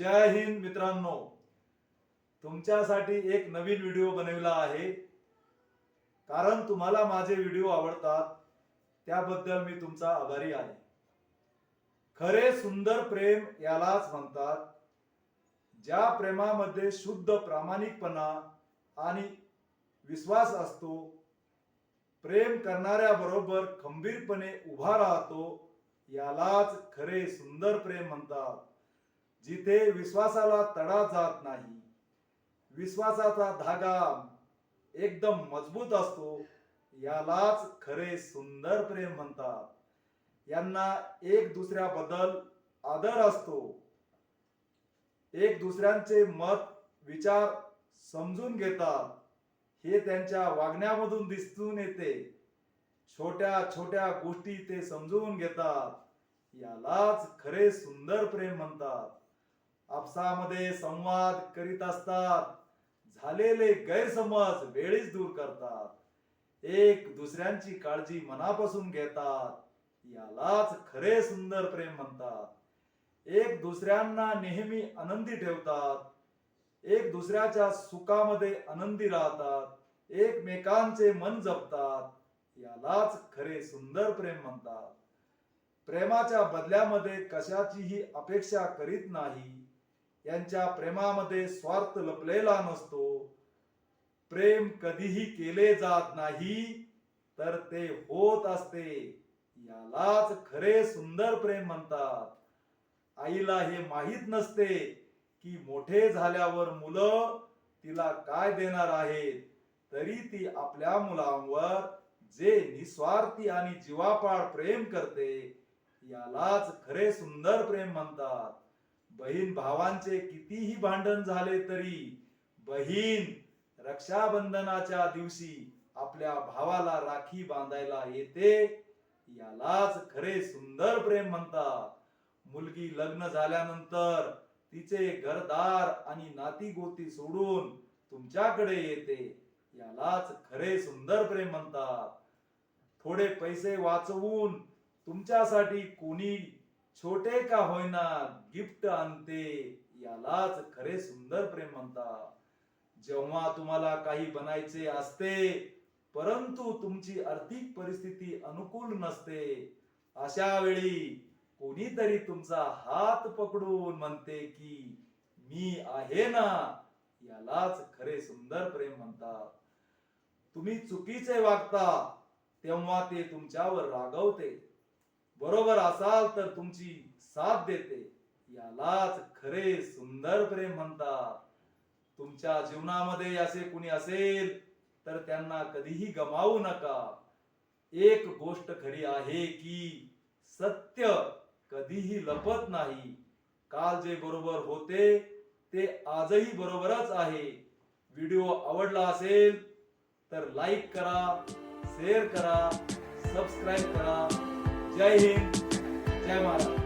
जय हिंद मित्रांनो. तुमच्यासाठी एक नवीन व्हिडिओ बनविला आहे. कारण तुम्हाला माझे व्हिडिओ आवडतात त्याबद्दल मी तुमचा आभारी आहे. खरे सुंदर प्रेम यालाच म्हणतात. ज्या प्रेमामध्ये शुद्ध प्रामाणिकपणा आणि विश्वास असतो प्रेम करणाऱ्या बरोबर खंबीरपणे उभा राहतो यालाच खरे सुंदर प्रेम म्हणतात. जिथे विश्वासाला तडा जात नाही विश्वासाचा धागा एकदम मजबूत असतो यालाच खरे सुंदर प्रेम म्हणतात. यांना एक दुसऱ्याबद्दल आदर असतो. एक दुसऱ्यांचे मत विचार समजून घेतात. हे त्यांच्या वागण्यामधून दिसून येते. छोट्या छोट्या गोष्टी ते समजून घेतात. यालाच खरे सुंदर प्रेम म्हणतात. आपसामध्ये संवाद करीत असतात. झालेले गैरसमज वेळीच दूर करतात. एक दुसऱ्यांची काळजी मनापासून घेतात. यालाच खरे सुंदर प्रेम म्हणतात. एक दुसऱ्यांना नेहमी आनंदी ठेवतात. एक दुसऱ्याच्या सुखामध्ये आनंदी राहतात. एकमेकांचे मन जपतात. यालाच खरे सुंदर प्रेम म्हणतात. प्रेमाच्या बदल्यामध्ये कशाचीही अपेक्षा करीत नाही. यांच्या प्रेमामध्ये स्वार्थ लपलेला नसतो. प्रेम कधीही केले जात नाही तर ते होत असते. यालाच खरे सुंदर प्रेम म्हणतात. आईला हे माहीत नसते की मोठे झाल्यावर मुलं तिला काय देणार आहेत. तरी ती आपल्या मुलांवर जे निस्वार्थी आणि जीवापाड प्रेम करते यालाच खरे सुंदर प्रेम म्हणतात. बहीण भावांचे कितीही भांडण झाले तरी बहीण रक्षाबंधनाच्या दिवशी आपल्या भावाला राखी बांधायला येते. यालाच खरे सुंदर प्रेम म्हणतात. मुलगी लग्न झाल्यानंतर तिचे घरदार आणि नाती गोती सोडून तुमच्याकडे येते. यालाच खरे सुंदर प्रेम म्हणतात. थोडे पैसे वाचवून तुमच्यासाठी कोणी छोटे का होईना गिफ्ट आणते यालाच खरे सुंदर प्रेम म्हणतात. जेव्हा तुम्हाला काही बनायचे असते परंतु तुमची आर्थिक परिस्थिती अनुकूल नसते अशा वेळी कोणीतरी तुमचा हात पकडून म्हणते की मी आहे ना यालाच खरे सुंदर प्रेम म्हणतात. तुम्ही चुकीचे वागता तेव्हा ते तुमच्यावर रागवते. बरोबर असाल तर तुमची साथ देते. यालाच खरे सुंदर प्रेम म्हणतात. तुमच्या जीवनामध्ये असे कुणी असेल तर त्यांना कधीही गमावू नका. एक गोष्ट खरी आहे की सत्य कधीही लपत नाही. काल जे बरोबर होते ते आजही बरोबरच आहे. व्हिडिओ आवडला असेल तर लाईक करा शेअर करा सबस्क्राईब करा. जय हिंद जय महाराज